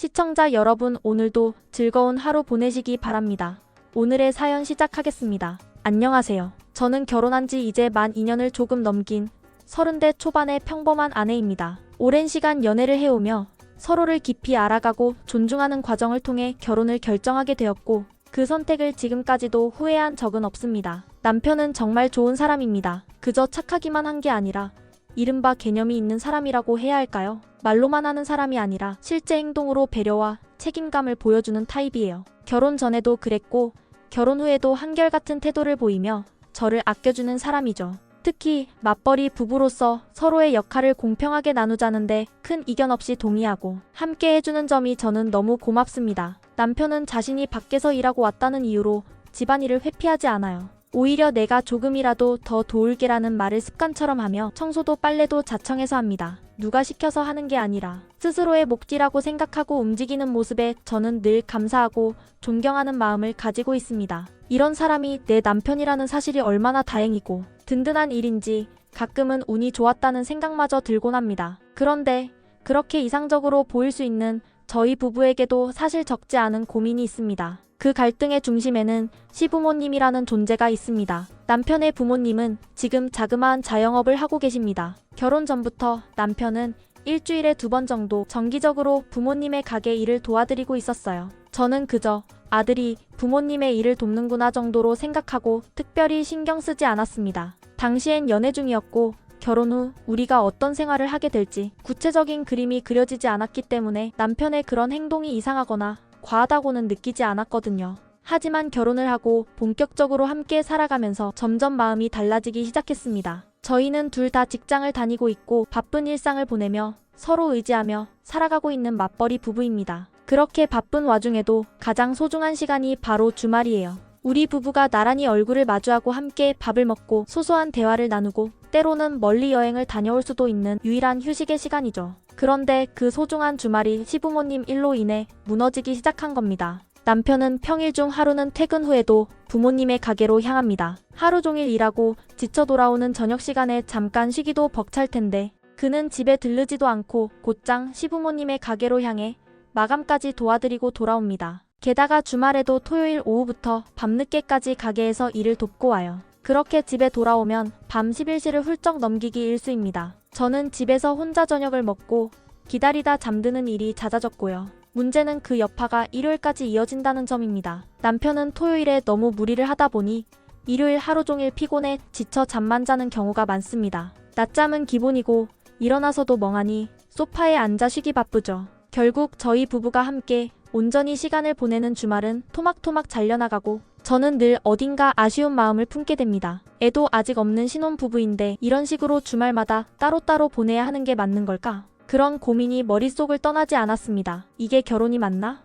시청자 여러분 오늘도 즐거운 하루 보내시기 바랍니다. 오늘의 사연 시작하겠습니다. 안녕하세요. 저는 결혼한 지 이제 만 2년을 조금 넘긴 30대 초반의 평범한 아내입니다. 오랜 시간 연애를 해오며 서로를 깊이 알아가고 존중하는 과정을 통해 결혼을 결정하게 되었고 그 선택을 지금까지도 후회한 적은 없습니다. 남편은 정말 좋은 사람입니다. 그저 착하기만 한 게 아니라 이른바 개념이 있는 사람이라고 해야 할까요? 말로만 하는 사람이 아니라 실제 행동으로 배려와 책임감을 보여주는 타입이에요. 결혼 전에도 그랬고 결혼 후에도 한결같은 태도를 보이며 저를 아껴주는 사람이죠. 특히 맞벌이 부부로서 서로의 역할을 공평하게 나누자는데 큰 이견 없이 동의하고 함께 해주는 점이 저는 너무 고맙습니다. 남편은 자신이 밖에서 일하고 왔다는 이유로 집안일을 회피하지 않아요. 오히려 내가 조금이라도 더 도울게라는 말을 습관처럼 하며 청소도 빨래도 자청해서 합니다. 누가 시켜서 하는 게 아니라 스스로의 몫이라고 생각하고 움직이는 모습에 저는 늘 감사하고 존경하는 마음을 가지고 있습니다. 이런 사람이 내 남편이라는 사실이 얼마나 다행이고 든든한 일인지 가끔은 운이 좋았다는 생각마저 들곤 합니다. 그런데 그렇게 이상적으로 보일 수 있는 저희 부부에게도 사실 적지 않은 고민이 있습니다. 그 갈등의 중심에는 시부모님이라는 존재가 있습니다. 남편의 부모님은 지금 자그마한 자영업을 하고 계십니다. 결혼 전부터 남편은 일주일에 두 번 정도 정기적으로 부모님의 가게 일을 도와드리고 있었어요. 저는 그저 아들이 부모님의 일을 돕는구나 정도로 생각하고 특별히 신경 쓰지 않았습니다. 당시엔 연애 중이었고 결혼 후 우리가 어떤 생활을 하게 될지 구체적인 그림이 그려지지 않았기 때문에 남편의 그런 행동이 이상하거나 과하다고는 느끼지 않았거든요. 하지만 결혼을 하고 본격적으로 함께 살아가면서 점점 마음이 달라지기 시작했습니다. 저희는 둘 다 직장을 다니고 있고 바쁜 일상을 보내며 서로 의지하며 살아가고 있는 맞벌이 부부입니다. 그렇게 바쁜 와중에도 가장 소중한 시간이 바로 주말이에요. 우리 부부가 나란히 얼굴을 마주하고 함께 밥을 먹고 소소한 대화를 나누고 때로는 멀리 여행을 다녀올 수도 있는 유일한 휴식의 시간이죠. 그런데 그 소중한 주말이 시부모님 일로 인해 무너지기 시작한 겁니다. 남편은 평일 중 하루는 퇴근 후에도 부모님의 가게로 향합니다. 하루 종일 일하고 지쳐 돌아오는 저녁 시간에 잠깐 쉬기도 벅찰 텐데 그는 집에 들르지도 않고 곧장 시부모님의 가게로 향해 마감까지 도와드리고 돌아옵니다. 게다가 주말에도 토요일 오후부터 밤늦게까지 가게에서 일을 돕고 와요. 그렇게 집에 돌아오면 밤 11시를 훌쩍 넘기기 일수입니다. 저는 집에서 혼자 저녁을 먹고 기다리다 잠드는 일이 잦아졌고요. 문제는 그 여파가 일요일까지 이어진다는 점입니다. 남편은 토요일에 너무 무리를 하다 보니 일요일 하루 종일 피곤해 지쳐 잠만 자는 경우가 많습니다. 낮잠은 기본이고 일어나서도 멍하니 소파에 앉아 쉬기 바쁘죠. 결국 저희 부부가 함께 온전히 시간을 보내는 주말은 토막토막 잘려나가고 저는 늘 어딘가 아쉬운 마음을 품게 됩니다. 애도 아직 없는 신혼 부부인데 이런 식으로 주말마다 따로따로 보내야 하는 게 맞는 걸까? 그런 고민이 머릿속을 떠나지 않았습니다. 이게 결혼이 맞나?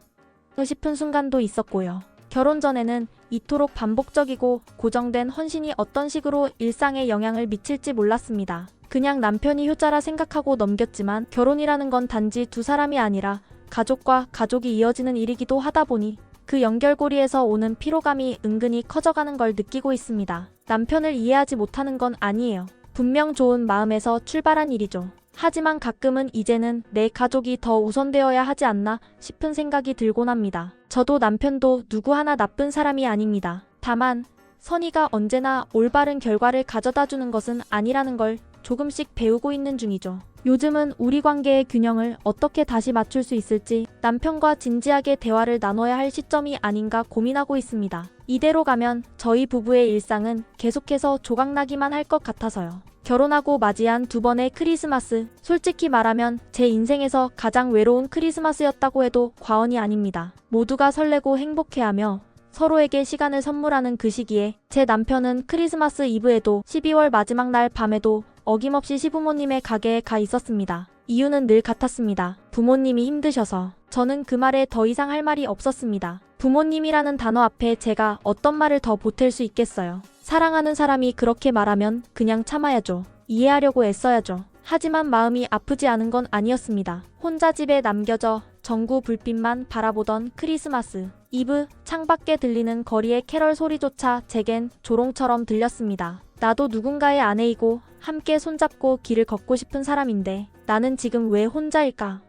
싶은 순간도 있었고요. 결혼 전에는 이토록 반복적이고 고정된 헌신이 어떤 식으로 일상에 영향을 미칠지 몰랐습니다. 그냥 남편이 효자라 생각하고 넘겼지만 결혼이라는 건 단지 두 사람이 아니라 가족과 가족이 이어지는 일이기도 하다 보니 그 연결고리에서 오는 피로감이 은근히 커져가는 걸 느끼고 있습니다. 남편을 이해하지 못하는 건 아니에요. 분명 좋은 마음에서 출발한 일이죠. 하지만 가끔은 이제는 내 가족이 더 우선되어야 하지 않나 싶은 생각이 들곤 합니다. 저도 남편도 누구 하나 나쁜 사람이 아닙니다. 다만 선의가 언제나 올바른 결과를 가져다 주는 것은 아니라는 걸 조금씩 배우고 있는 중이죠. 요즘은 우리 관계의 균형을 어떻게 다시 맞출 수 있을지 남편과 진지하게 대화를 나눠야 할 시점이 아닌가 고민하고 있습니다. 이대로 가면 저희 부부의 일상은 계속해서 조각나기만 할 것 같아서요. 결혼하고 맞이한 두 번의 크리스마스. 솔직히 말하면 제 인생에서 가장 외로운 크리스마스였다고 해도 과언이 아닙니다. 모두가 설레고 행복해하며 서로에게 시간을 선물하는 그 시기에 제 남편은 크리스마스 이브에도 12월 마지막 날 밤에도 어김없이 시부모님의 가게에 가 있었습니다. 이유는 늘 같았습니다. 부모님이 힘드셔서. 저는 그 말에 더 이상 할 말이 없었습니다. 부모님이라는 단어 앞에 제가 어떤 말을 더 보탤 수 있겠어요. 사랑하는 사람이 그렇게 말하면 그냥 참아야죠. 이해하려고 애써야죠. 하지만 마음이 아프지 않은 건 아니었습니다. 혼자 집에 남겨져 전구 불빛만 바라보던 크리스마스. 이브 창밖에 들리는 거리의 캐럴 소리조차 제겐 조롱처럼 들렸습니다. 나도 누군가의 아내이고 함께 손잡고 길을 걷고 싶은 사람인데 나는 지금 왜 혼자일까?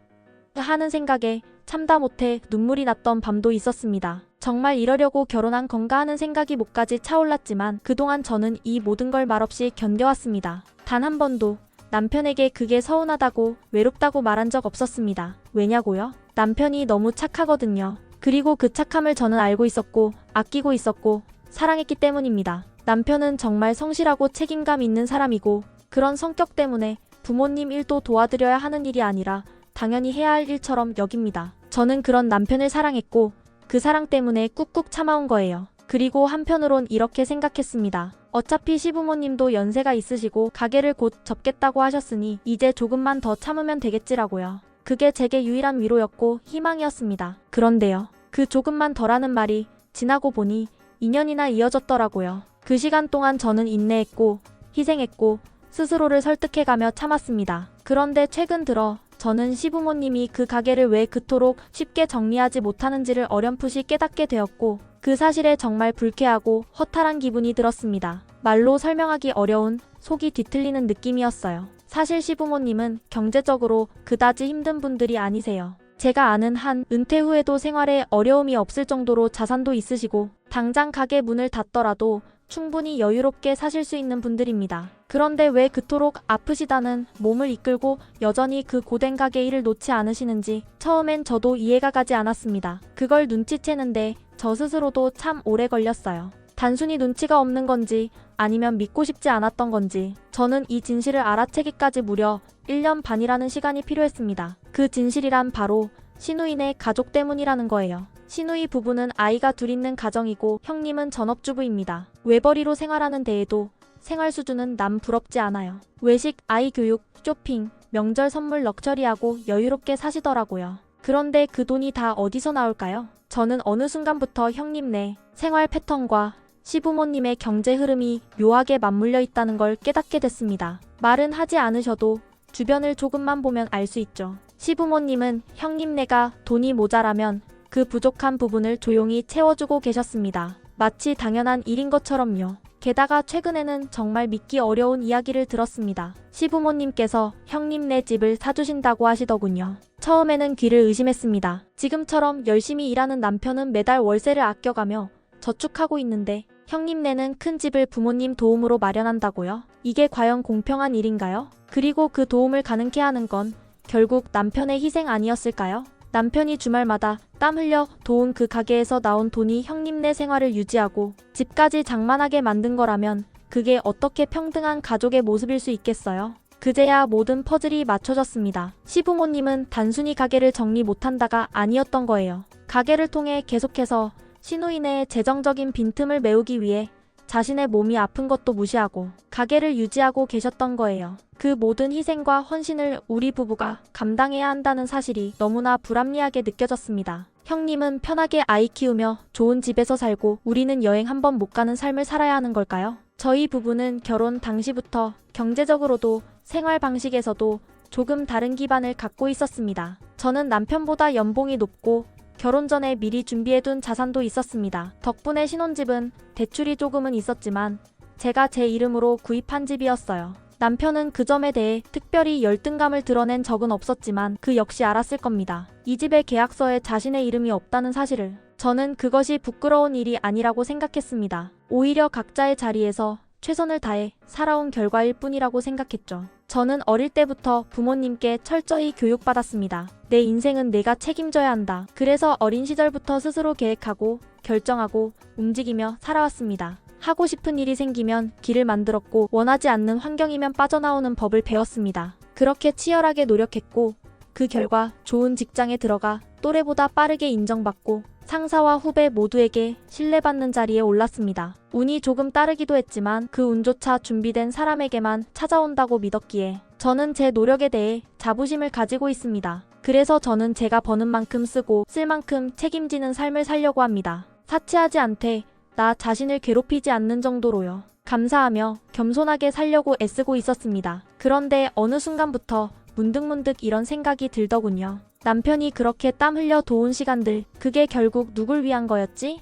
하는 생각에 참다 못해 눈물이 났던 밤도 있었습니다. 정말 이러려고 결혼한 건가 하는 생각이 목까지 차올랐지만 그동안 저는 이 모든 걸 말없이 견뎌왔습니다. 단 한 번도 남편에게 그게 서운하다고 외롭다고 말한 적 없었습니다. 왜냐고요? 남편이 너무 착하거든요. 그리고 그 착함을 저는 알고 있었고 아끼고 있었고 사랑했기 때문입니다. 남편은 정말 성실하고 책임감 있는 사람이고 그런 성격 때문에 부모님 일도 도와드려야 하는 일이 아니라 당연히 해야 할 일처럼 여깁니다. 저는 그런 남편을 사랑했고 그 사랑 때문에 꾹꾹 참아온 거예요. 그리고 한편으론 이렇게 생각했습니다. 어차피 시부모님도 연세가 있으시고 가게를 곧 접겠다고 하셨으니 이제 조금만 더 참으면 되겠지라고요. 그게 제게 유일한 위로였고 희망이었습니다. 그런데요. 그 조금만 더라는 말이 지나고 보니 2년이나 이어졌더라고요. 그 시간 동안 저는 인내했고 희생했고 스스로를 설득해가며 참았습니다. 그런데 최근 들어 저는 시부모님이 그 가게를 왜 그토록 쉽게 정리하지 못하는지를 어렴풋이 깨닫게 되었고 그 사실에 정말 불쾌하고 허탈한 기분이 들었습니다. 말로 설명하기 어려운 속이 뒤틀리는 느낌이었어요. 사실 시부모님은 경제적으로 그다지 힘든 분들이 아니세요. 제가 아는 한 은퇴 후에도 생활에 어려움이 없을 정도로 자산도 있으시고 당장 가게 문을 닫더라도 충분히 여유롭게 사실 수 있는 분들입니다. 그런데 왜 그토록 아프시다는 몸을 이끌고 여전히 그 고된 가게 일을 놓지 않으시는지 처음엔 저도 이해가 가지 않았습니다. 그걸 눈치채는데 저 스스로도 참 오래 걸렸어요. 단순히 눈치가 없는 건지 아니면 믿고 싶지 않았던 건지 저는 이 진실을 알아채기까지 무려 1년 반이라는 시간이 필요했습니다. 그 진실이란 바로 신우인의 가족 때문이라는 거예요. 신우이 부부는 아이가 둘 있는 가정이고 형님은 전업주부입니다. 외벌이로 생활하는 데에도 생활 수준은 남 부럽지 않아요. 외식, 아이 교육, 쇼핑, 명절 선물 럭셔리하고 여유롭게 사시더라고요. 그런데 그 돈이 다 어디서 나올까요? 저는 어느 순간부터 형님네 생활 패턴과 시부모님의 경제 흐름이 묘하게 맞물려 있다는 걸 깨닫게 됐습니다. 말은 하지 않으셔도 주변을 조금만 보면 알 수 있죠. 시부모님은 형님네가 돈이 모자라면 그 부족한 부분을 조용히 채워주고 계셨습니다. 마치 당연한 일인 것처럼요. 게다가 최근에는 정말 믿기 어려운 이야기를 들었습니다. 시부모님께서 형님네 집을 사주신다고 하시더군요. 처음에는 귀를 의심했습니다. 지금처럼 열심히 일하는 남편은 매달 월세를 아껴가며 저축하고 있는데 형님네는 큰 집을 부모님 도움으로 마련한다고요? 이게 과연 공평한 일인가요? 그리고 그 도움을 가능케 하는 건 결국 남편의 희생 아니었을까요? 남편이 주말마다 땀 흘려 도운 그 가게에서 나온 돈이 형님네 생활을 유지하고 집까지 장만하게 만든 거라면 그게 어떻게 평등한 가족의 모습일 수 있겠어요? 그제야 모든 퍼즐이 맞춰졌습니다. 시부모님은 단순히 가게를 정리 못한다가 아니었던 거예요. 가게를 통해 계속해서 신우인의 재정적인 빈틈을 메우기 위해 자신의 몸이 아픈 것도 무시하고 가게를 유지하고 계셨던 거예요. 그 모든 희생과 헌신을 우리 부부가 감당해야 한다는 사실이 너무나 불합리하게 느껴졌습니다. 형님은 편하게 아이 키우며 좋은 집에서 살고 우리는 여행 한 번 못 가는 삶을 살아야 하는 걸까요? 저희 부부는 결혼 당시부터 경제적으로도 생활 방식에서도 조금 다른 기반을 갖고 있었습니다. 저는 남편보다 연봉이 높고 결혼 전에 미리 준비해둔 자산도 있었습니다. 덕분에 신혼집은 대출이 조금은 있었지만 제가 제 이름으로 구입한 집이었어요. 남편은 그 점에 대해 특별히 열등감을 드러낸 적은 없었지만 그 역시 알았을 겁니다. 이 집의 계약서에 자신의 이름이 없다는 사실을. 저는 그것이 부끄러운 일이 아니라고 생각했습니다. 오히려 각자의 자리에서 최선을 다해 살아온 결과일 뿐이라고 생각했죠. 저는 어릴 때부터 부모님께 철저히 교육받았습니다. 내 인생은 내가 책임져야 한다. 그래서 어린 시절부터 스스로 계획하고 결정하고 움직이며 살아왔습니다. 하고 싶은 일이 생기면 길을 만들었고 원하지 않는 환경이면 빠져나오는 법을 배웠습니다. 그렇게 치열하게 노력했고 그 결과 좋은 직장에 들어가 또래보다 빠르게 인정받고 상사와 후배 모두에게 신뢰받는 자리에 올랐습니다. 운이 조금 따르기도 했지만 그 운조차 준비된 사람에게만 찾아온다고 믿었기에 저는 제 노력에 대해 자부심을 가지고 있습니다. 그래서 저는 제가 버는 만큼 쓰고 쓸 만큼 책임지는 삶을 살려고 합니다. 사치하지 않되 나 자신을 괴롭히지 않는 정도로요. 감사하며 겸손하게 살려고 애쓰고 있었습니다. 그런데 어느 순간부터 문득문득 이런 생각이 들더군요. 남편이 그렇게 땀 흘려 도운 시간들, 그게 결국 누굴 위한 거였지?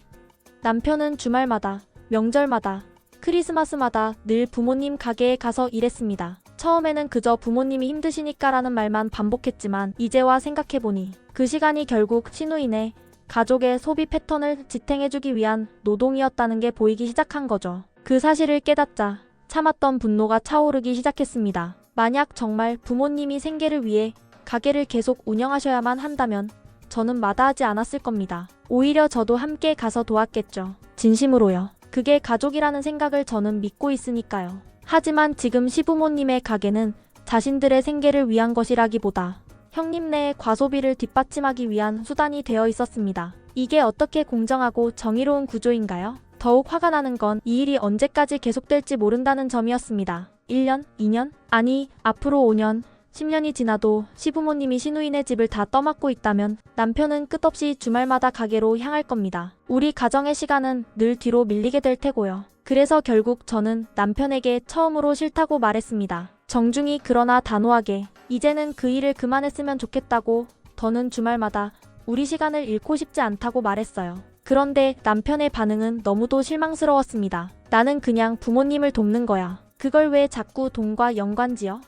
남편은 주말마다, 명절마다, 크리스마스마다 늘 부모님 가게에 가서 일했습니다. 처음에는 그저 부모님이 힘드시니까라는 말만 반복했지만 이제와 생각해보니 그 시간이 결국 신우인의 가족의 소비 패턴을 지탱해주기 위한 노동이었다는 게 보이기 시작한 거죠. 그 사실을 깨닫자 참았던 분노가 차오르기 시작했습니다. 만약 정말 부모님이 생계를 위해 가게를 계속 운영하셔야만 한다면 저는 마다하지 않았을 겁니다. 오히려 저도 함께 가서 도왔겠죠. 진심으로요. 그게 가족이라는 생각을 저는 믿고 있으니까요. 하지만 지금 시부모님의 가게는 자신들의 생계를 위한 것이라기보다 형님네의 과소비를 뒷받침하기 위한 수단이 되어 있었습니다. 이게 어떻게 공정하고 정의로운 구조인가요? 더욱 화가 나는 건 이 일이 언제까지 계속될지 모른다는 점이었습니다. 1년, 2년, 아니, 앞으로 5년, 10년이 지나도 시부모님이 신우인의 집을 다 떠맡고 있다면 남편은 끝없이 주말마다 가게로 향할 겁니다. 우리 가정의 시간은 늘 뒤로 밀리게 될 테고요. 그래서 결국 저는 남편에게 처음으로 싫다고 말했습니다. 정중히 그러나 단호하게 이제는 그 일을 그만했으면 좋겠다고 더는 주말마다 우리 시간을 잃고 싶지 않다고 말했어요. 그런데 남편의 반응은 너무도 실망스러웠습니다. 나는 그냥 부모님을 돕는 거야. 그걸 왜 자꾸 돈과 연관지어?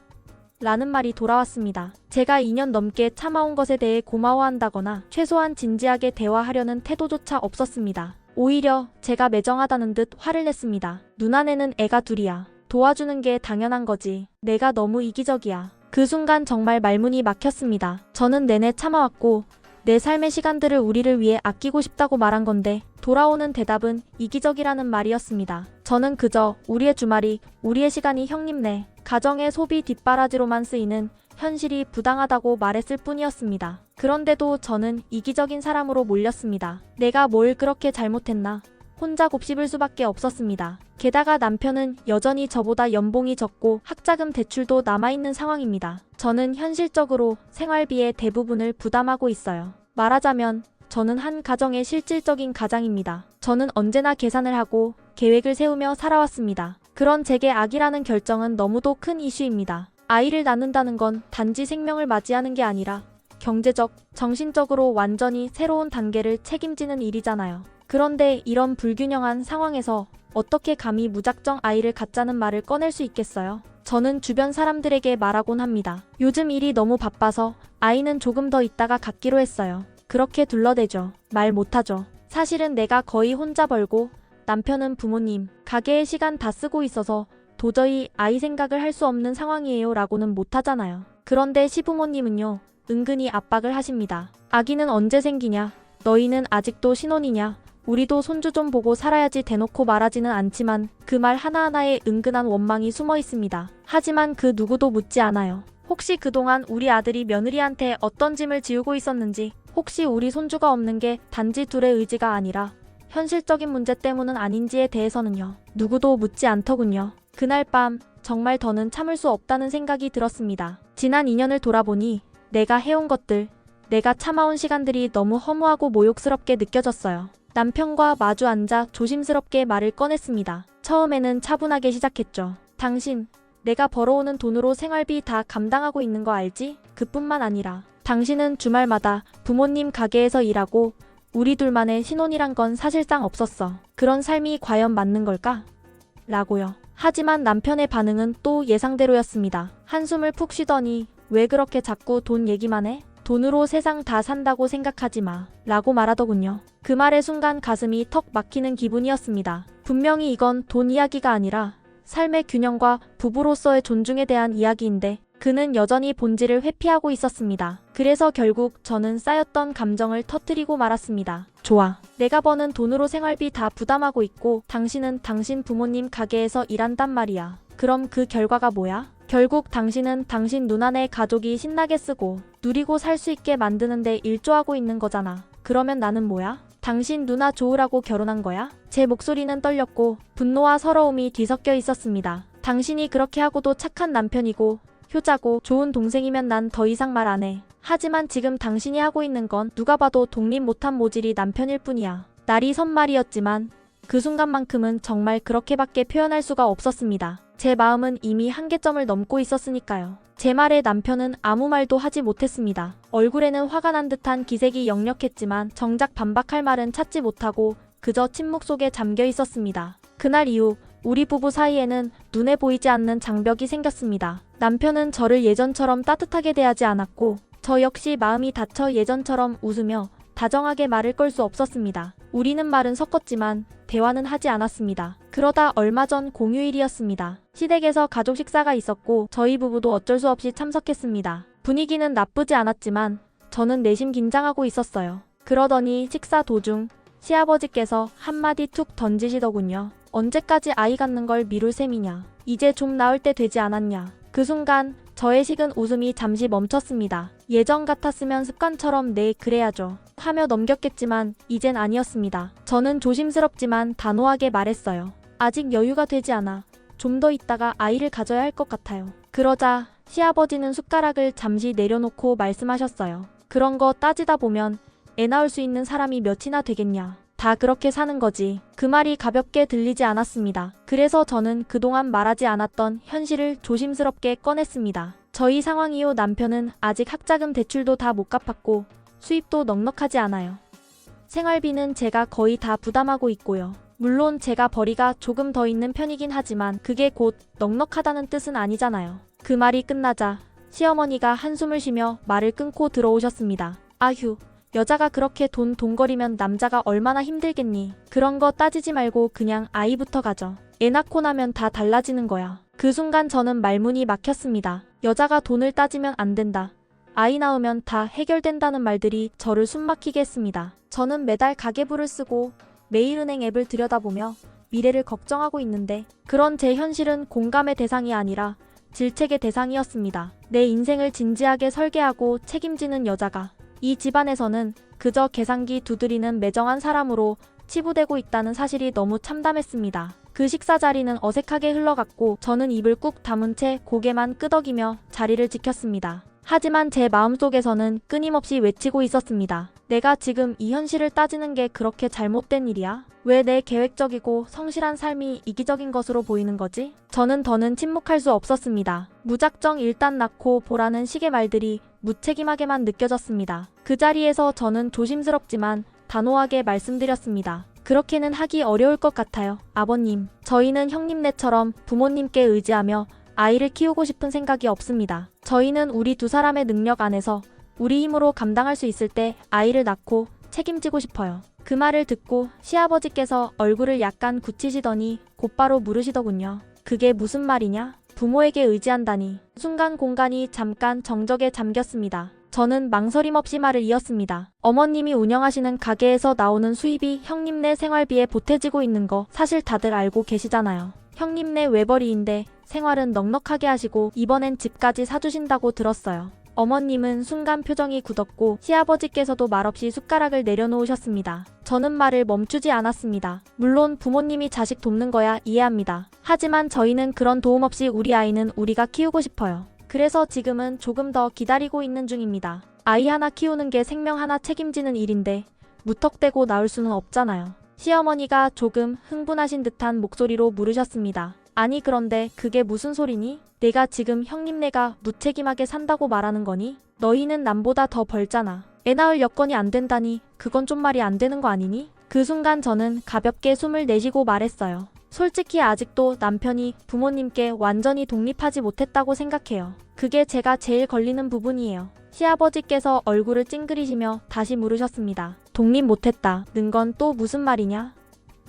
라는 말이 돌아왔습니다. 제가 2년 넘게 참아온 것에 대해 고마워한다거나 최소한 진지하게 대화하려는 태도조차 없었습니다. 오히려 제가 매정하다는 듯 화를 냈습니다. 누나네는 애가 둘이야. 도와주는 게 당연한 거지. 내가 너무 이기적이야. 그 순간 정말 말문이 막혔습니다. 저는 내내 참아왔고 내 삶의 시간들을 우리를 위해 아끼고 싶다고 말한 건데 돌아오는 대답은 이기적이라는 말이었습니다. 저는 그저 우리의 주말이 우리의 시간이 형님네 가정의 소비 뒷바라지로만 쓰이는 현실이 부당하다고 말했을 뿐이었습니다. 그런데도 저는 이기적인 사람으로 몰렸습니다. 내가 뭘 그렇게 잘못했나? 혼자 곱씹을 수밖에 없었습니다. 게다가 남편은 여전히 저보다 연봉이 적고 학자금 대출도 남아있는 상황입니다. 저는 현실적으로 생활비의 대부분을 부담하고 있어요. 말하자면 저는 한 가정의 실질적인 가장입니다. 저는 언제나 계산을 하고 계획을 세우며 살아왔습니다. 그런 제게 악이라는 결정은 너무도 큰 이슈입니다. 아이를 낳는다는 건 단지 생명을 맞이하는 게 아니라 경제적, 정신적으로 완전히 새로운 단계를 책임지는 일이잖아요. 그런데 이런 불균형한 상황에서 어떻게 감히 무작정 아이를 갖자는 말을 꺼낼 수 있겠어요? 저는 주변 사람들에게 말하곤 합니다. 요즘 일이 너무 바빠서 아이는 조금 더 있다가 갖기로 했어요. 그렇게 둘러대죠. 말 못하죠. 사실은 내가 거의 혼자 벌고 남편은 부모님, 가게에 시간 다 쓰고 있어서 도저히 아이 생각을 할 수 없는 상황이에요 라고는 못하잖아요. 그런데 시부모님은요, 은근히 압박을 하십니다. 아기는 언제 생기냐? 너희는 아직도 신혼이냐? 우리도 손주 좀 보고 살아야지 대놓고 말하지는 않지만 그 말 하나하나에 은근한 원망이 숨어 있습니다. 하지만 그 누구도 묻지 않아요. 혹시 그동안 우리 아들이 며느리한테 어떤 짐을 지우고 있었는지, 혹시 우리 손주가 없는 게 단지 둘의 의지가 아니라 현실적인 문제 때문은 아닌지에 대해서는요. 누구도 묻지 않더군요. 그날 밤 정말 더는 참을 수 없다는 생각이 들었습니다. 지난 2년을 돌아보니 내가 해온 것들, 내가 참아온 시간들이 너무 허무하고 모욕스럽게 느껴졌어요. 남편과 마주 앉아 조심스럽게 말을 꺼냈습니다. 처음에는 차분하게 시작했죠. 당신, 내가 벌어오는 돈으로 생활비 다 감당하고 있는 거 알지? 그뿐만 아니라 당신은 주말마다 부모님 가게에서 일하고 우리 둘만의 신혼이란 건 사실상 없었어. 그런 삶이 과연 맞는 걸까? 라고요. 하지만 남편의 반응은 또 예상대로였습니다. 한숨을 푹 쉬더니 왜 그렇게 자꾸 돈 얘기만 해? 돈으로 세상 다 산다고 생각하지 마. 라고 말하더군요. 그 말의 순간 가슴이 턱 막히는 기분이었습니다. 분명히 이건 돈 이야기가 아니라 삶의 균형과 부부로서의 존중에 대한 이야기인데 그는 여전히 본질을 회피하고 있었습니다. 그래서 결국 저는 쌓였던 감정을 터뜨리고 말았습니다. 좋아. 내가 버는 돈으로 생활비 다 부담하고 있고 당신은 당신 부모님 가게에서 일한단 말이야. 그럼 그 결과가 뭐야? 결국 당신은 당신 누나네 가족이 신나게 쓰고 누리고 살 수 있게 만드는데 일조하고 있는 거잖아. 그러면 나는 뭐야? 당신 누나 좋으라고 결혼한 거야? 제 목소리는 떨렸고 분노와 서러움이 뒤섞여 있었습니다. 당신이 그렇게 하고도 착한 남편이고 효자고 좋은 동생이면 난 더 이상 말 안 해. 하지만 지금 당신이 하고 있는 건 누가 봐도 독립 못한 모질이 남편일 뿐이야. 날이 선말이었지만 그 순간만큼은 정말 그렇게밖에 표현할 수가 없었습니다. 제 마음은 이미 한계점을 넘고 있었으니까요. 제 말에 남편은 아무 말도 하지 못했습니다. 얼굴에는 화가 난 듯한 기색이 역력했지만 정작 반박할 말은 찾지 못하고 그저 침묵 속에 잠겨 있었습니다. 그날 이후 우리 부부 사이에는 눈에 보이지 않는 장벽이 생겼습니다. 남편은 저를 예전처럼 따뜻하게 대하지 않았고 저 역시 마음이 다쳐 예전처럼 웃으며 다정하게 말을 걸 수 없었습니다. 우리는 말은 섞었지만 대화는 하지 않았습니다. 그러다 얼마 전 공휴일이었습니다. 시댁에서 가족 식사가 있었고 저희 부부도 어쩔 수 없이 참석했습니다. 분위기는 나쁘지 않았지만 저는 내심 긴장하고 있었어요. 그러더니 식사 도중 시아버지께서 한마디 툭 던지시더군요. 언제까지 아이 갖는 걸 미룰 셈이냐. 이제 좀 나을 때 되지 않았냐. 그 순간 저의 식은 웃음이 잠시 멈췄습니다. 예전 같았으면 습관처럼 네 그래야죠. 하며 넘겼겠지만 이젠 아니었습니다. 저는 조심스럽지만 단호하게 말했어요. 아직 여유가 되지 않아. 좀 더 있다가 아이를 가져야 할 것 같아요. 그러자 시아버지는 숟가락을 잠시 내려놓고 말씀하셨어요. 그런 거 따지다 보면 애 낳을 수 있는 사람이 몇이나 되겠냐. 다 그렇게 사는 거지. 그 말이 가볍게 들리지 않았습니다. 그래서 저는 그동안 말하지 않았던 현실을 조심스럽게 꺼냈습니다. 저희 상황 이후 남편은 아직 학자금 대출도 다 못 갚았고 수입도 넉넉하지 않아요. 생활비는 제가 거의 다 부담하고 있고요. 물론 제가 벌이가 조금 더 있는 편이긴 하지만 그게 곧 넉넉하다는 뜻은 아니잖아요. 그 말이 끝나자 시어머니가 한숨을 쉬며 말을 끊고 들어오셨습니다. 아휴, 여자가 그렇게 돈 돈거리면 남자가 얼마나 힘들겠니? 그런 거 따지지 말고 그냥 아이부터 가져. 애 낳고 나면 다 달라지는 거야. 그 순간 저는 말문이 막혔습니다. 여자가 돈을 따지면 안 된다. 아이 낳으면 다 해결된다는 말들이 저를 숨막히게 했습니다. 저는 매달 가계부를 쓰고 매일 은행 앱을 들여다보며 미래를 걱정하고 있는데 그런 제 현실은 공감의 대상이 아니라 질책의 대상이었습니다. 내 인생을 진지하게 설계하고 책임지는 여자가 이 집안에서는 그저 계산기 두드리는 매정한 사람으로 치부되고 있다는 사실이 너무 참담했습니다. 그 식사 자리는 어색하게 흘러갔고 저는 입을 꾹 다문 채 고개만 끄덕이며 자리를 지켰습니다. 하지만 제 마음속에서는 끊임없이 외치고 있었습니다. 내가 지금 이 현실을 따지는 게 그렇게 잘못된 일이야? 왜 내 계획적이고 성실한 삶이 이기적인 것으로 보이는 거지? 저는 더는 침묵할 수 없었습니다. 무작정 일단 낳고 보라는 식의 말들이 무책임하게만 느껴졌습니다. 그 자리에서 저는 조심스럽지만 단호하게 말씀드렸습니다. 그렇게는 하기 어려울 것 같아요. 아버님, 저희는 형님네처럼 부모님께 의지하며 아이를 키우고 싶은 생각이 없습니다. 저희는 우리 두 사람의 능력 안에서 우리 힘으로 감당할 수 있을 때 아이를 낳고 책임지고 싶어요. 그 말을 듣고 시아버지께서 얼굴을 약간 굳히시더니 곧바로 물으시더군요. 그게 무슨 말이냐? 부모에게 의지한다니. 순간 공간이 잠깐 정적에 잠겼습니다. 저는 망설임 없이 말을 이었습니다. 어머님이 운영하시는 가게에서 나오는 수입이 형님네 생활비에 보태지고 있는 거 사실 다들 알고 계시잖아요. 형님네 외벌이인데 생활은 넉넉하게 하시고 이번엔 집까지 사주신다고 들었어요. 어머님은 순간 표정이 굳었고 시아버지께서도 말없이 숟가락을 내려놓으셨습니다. 저는 말을 멈추지 않았습니다. 물론 부모님이 자식 돕는 거야 이해합니다. 하지만 저희는 그런 도움 없이 우리 아이는 우리가 키우고 싶어요. 그래서 지금은 조금 더 기다리고 있는 중입니다. 아이 하나 키우는 게 생명 하나 책임지는 일인데 무턱대고 나올 수는 없잖아요. 시어머니가 조금 흥분하신 듯한 목소리로 물으셨습니다. 아니 그런데 그게 무슨 소리니? 내가 지금 형님네가 무책임하게 산다고 말하는 거니? 너희는 남보다 더 벌잖아. 애 낳을 여건이 안 된다니 그건 좀 말이 안 되는 거 아니니? 그 순간 저는 가볍게 숨을 내쉬고 말했어요. 솔직히 아직도 남편이 부모님께 완전히 독립하지 못했다고 생각해요. 그게 제가 제일 걸리는 부분이에요. 시아버지께서 얼굴을 찡그리시며 다시 물으셨습니다. 독립 못했다. 는 건 또 무슨 말이냐?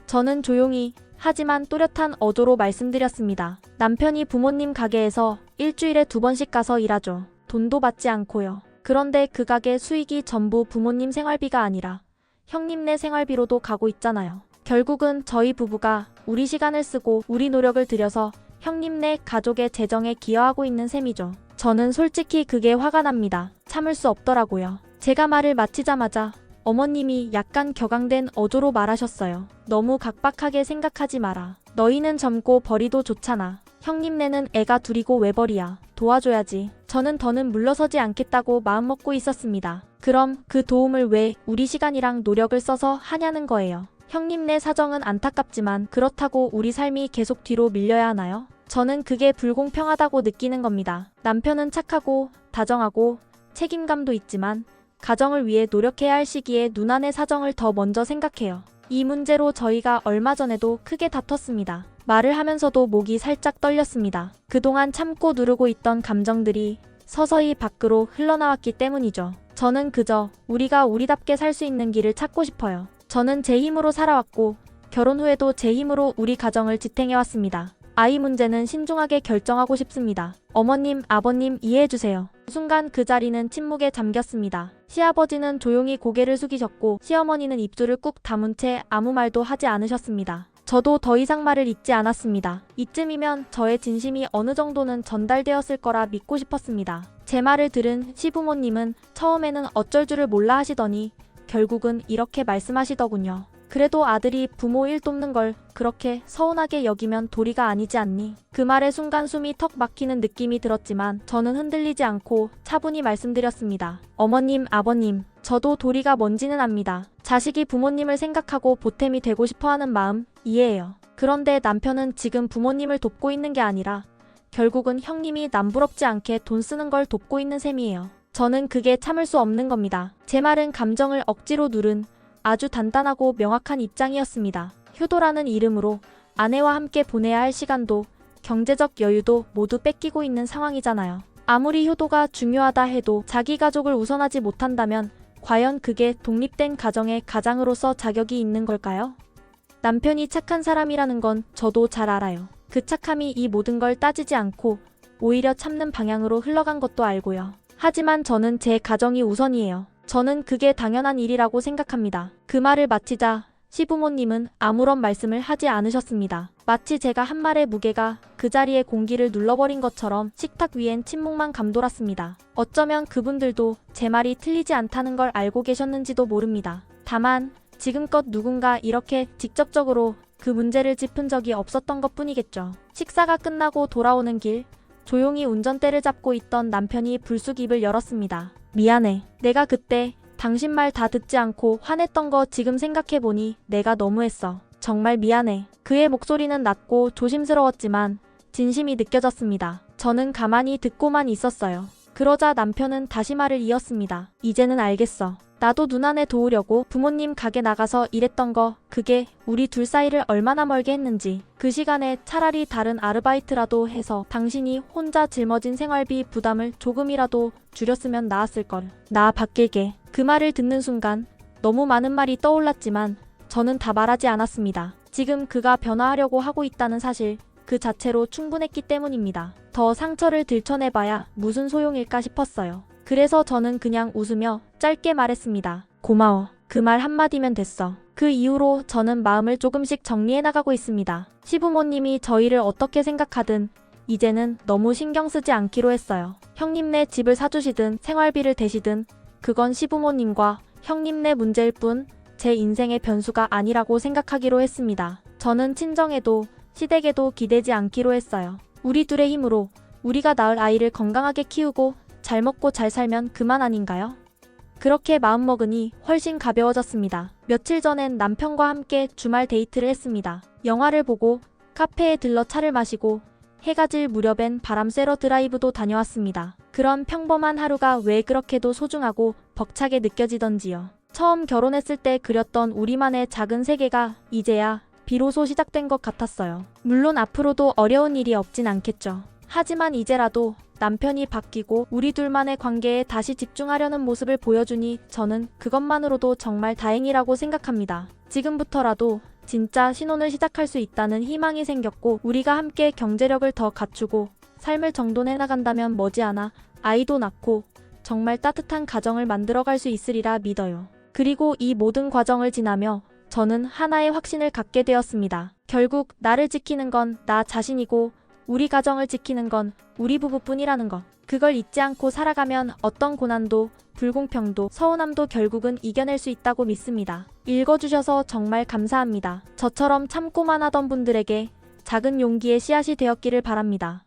저는 조용히 하지만 또렷한 어조로 말씀드렸습니다. 남편이 부모님 가게에서 일주일에 두 번씩 가서 일하죠. 돈도 받지 않고요. 그런데 그 가게 수익이 전부 부모님 생활비가 아니라 형님네 생활비로도 가고 있잖아요. 결국은 저희 부부가 우리 시간을 쓰고 우리 노력을 들여서 형님네 가족의 재정에 기여하고 있는 셈이죠. 저는 솔직히 그게 화가 납니다. 참을 수 없더라고요. 제가 말을 마치자마자 어머님이 약간 격앙된 어조로 말하셨어요. 너무 각박하게 생각하지 마라. 너희는 젊고 벌이도 좋잖아. 형님네는 애가 둘이고 외벌이야. 도와줘야지. 저는 더는 물러서지 않겠다고 마음먹고 있었습니다. 그럼 그 도움을 왜 우리 시간이랑 노력을 써서 하냐는 거예요. 형님네 사정은 안타깝지만 그렇다고 우리 삶이 계속 뒤로 밀려야 하나요? 저는 그게 불공평하다고 느끼는 겁니다. 남편은 착하고 다정하고 책임감도 있지만 가정을 위해 노력해야 할 시기에 누나네 사정을 더 먼저 생각해요. 이 문제로 저희가 얼마 전에도 크게 다퉜습니다. 말을 하면서도 목이 살짝 떨렸습니다. 그동안 참고 누르고 있던 감정들이 서서히 밖으로 흘러나왔기 때문이죠. 저는 그저 우리가 우리답게 살 수 있는 길을 찾고 싶어요. 저는 제 힘으로 살아왔고 결혼 후에도 제 힘으로 우리 가정을 지탱해왔습니다. 아이 문제는 신중하게 결정하고 싶습니다. 어머님, 아버님 이해해주세요. 순간 그 자리는 침묵에 잠겼습니다. 시아버지는 조용히 고개를 숙이셨고 시어머니는 입술을 꾹 다문 채 아무 말도 하지 않으셨습니다. 저도 더 이상 말을 잇지 않았습니다. 이쯤이면 저의 진심이 어느 정도는 전달되었을 거라 믿고 싶었습니다. 제 말을 들은 시부모님은 처음에는 어쩔 줄을 몰라 하시더니 결국은 이렇게 말씀하시더군요. 그래도 아들이 부모 일 돕는 걸 그렇게 서운하게 여기면 도리가 아니지 않니? 그 말에 순간 숨이 턱 막히는 느낌이 들었지만 저는 흔들리지 않고 차분히 말씀드렸습니다. 어머님, 아버님, 저도 도리가 뭔지는 압니다. 자식이 부모님을 생각하고 보탬이 되고 싶어 하는 마음 이해해요. 그런데 남편은 지금 부모님을 돕고 있는 게 아니라 결국은 형님이 남부럽지 않게 돈 쓰는 걸 돕고 있는 셈이에요. 저는 그게 참을 수 없는 겁니다. 제 말은 감정을 억지로 누른 아주 단단하고 명확한 입장이었습니다. 효도라는 이름으로 아내와 함께 보내야 할 시간도 경제적 여유도 모두 뺏기고 있는 상황이잖아요. 아무리 효도가 중요하다 해도 자기 가족을 우선하지 못한다면 과연 그게 독립된 가정의 가장으로서 자격이 있는 걸까요? 남편이 착한 사람이라는 건 저도 잘 알아요. 그 착함이 이 모든 걸 따지지 않고 오히려 참는 방향으로 흘러간 것도 알고요. 하지만 저는 제 가정이 우선이에요. 저는 그게 당연한 일이라고 생각합니다. 그 말을 마치자 시부모님은 아무런 말씀을 하지 않으셨습니다. 마치 제가 한 말의 무게가 그 자리의 공기를 눌러버린 것처럼 식탁 위엔 침묵만 감돌았습니다. 어쩌면 그분들도 제 말이 틀리지 않다는 걸 알고 계셨는지도 모릅니다. 다만 지금껏 누군가 이렇게 직접적으로 그 문제를 짚은 적이 없었던 것 뿐이겠죠. 식사가 끝나고 돌아오는 길, 조용히 운전대를 잡고 있던 남편이 불쑥 입을 열었습니다. 미안해. 내가 그때 당신 말 다 듣지 않고 화냈던 거 지금 생각해보니 내가 너무했어. 정말 미안해. 그의 목소리는 낮고 조심스러웠지만 진심이 느껴졌습니다. 저는 가만히 듣고만 있었어요. 그러자 남편은 다시 말을 이었습니다. 이제는 알겠어. 나도 누나네 도우려고 부모님 가게 나가서 일했던 거 그게 우리 둘 사이를 얼마나 멀게 했는지 그 시간에 차라리 다른 아르바이트라도 해서 당신이 혼자 짊어진 생활비 부담을 조금이라도 줄였으면 나았을 걸. 나 바뀔게. 그 말을 듣는 순간 너무 많은 말이 떠올랐지만 저는 다 말하지 않았습니다. 지금 그가 변화하려고 하고 있다는 사실 그 자체로 충분했기 때문입니다. 더 상처를 들춰내봐야 무슨 소용일까 싶었어요. 그래서 저는 그냥 웃으며 짧게 말했습니다. 고마워. 그 말 한마디면 됐어. 그 이후로 저는 마음을 조금씩 정리해 나가고 있습니다. 시부모님이 저희를 어떻게 생각하든 이제는 너무 신경 쓰지 않기로 했어요. 형님네 집을 사주시든 생활비를 대시든 그건 시부모님과 형님네 문제일 뿐 제 인생의 변수가 아니라고 생각하기로 했습니다. 저는 친정에도 시댁에도 기대지 않기로 했어요. 우리 둘의 힘으로 우리가 낳을 아이를 건강하게 키우고 잘 먹고 잘 살면 그만 아닌가요? 그렇게 마음먹으니 훨씬 가벼워졌습니다. 며칠 전엔 남편과 함께 주말 데이트를 했습니다. 영화를 보고 카페에 들러 차를 마시고 해가 질 무렵엔 바람 쐬러 드라이브도 다녀왔습니다. 그런 평범한 하루가 왜 그렇게도 소중하고 벅차게 느껴지던지요. 처음 결혼했을 때 그렸던 우리만의 작은 세계가 이제야 비로소 시작된 것 같았어요. 물론 앞으로도 어려운 일이 없진 않겠죠. 하지만 이제라도 남편이 바뀌고 우리 둘만의 관계에 다시 집중하려는 모습을 보여주니 저는 그것만으로도 정말 다행이라고 생각합니다. 지금부터라도 진짜 신혼을 시작할 수 있다는 희망이 생겼고 우리가 함께 경제력을 더 갖추고 삶을 정돈해 나간다면 머지않아 아이도 낳고 정말 따뜻한 가정을 만들어갈 수 있으리라 믿어요. 그리고 이 모든 과정을 지나며 저는 하나의 확신을 갖게 되었습니다. 결국 나를 지키는 건 나 자신이고 우리 가정을 지키는 건 우리 부부뿐이라는 것. 그걸 잊지 않고 살아가면 어떤 고난도, 불공평도, 서운함도 결국은 이겨낼 수 있다고 믿습니다. 읽어주셔서 정말 감사합니다. 저처럼 참고만 하던 분들에게 작은 용기의 씨앗이 되었기를 바랍니다.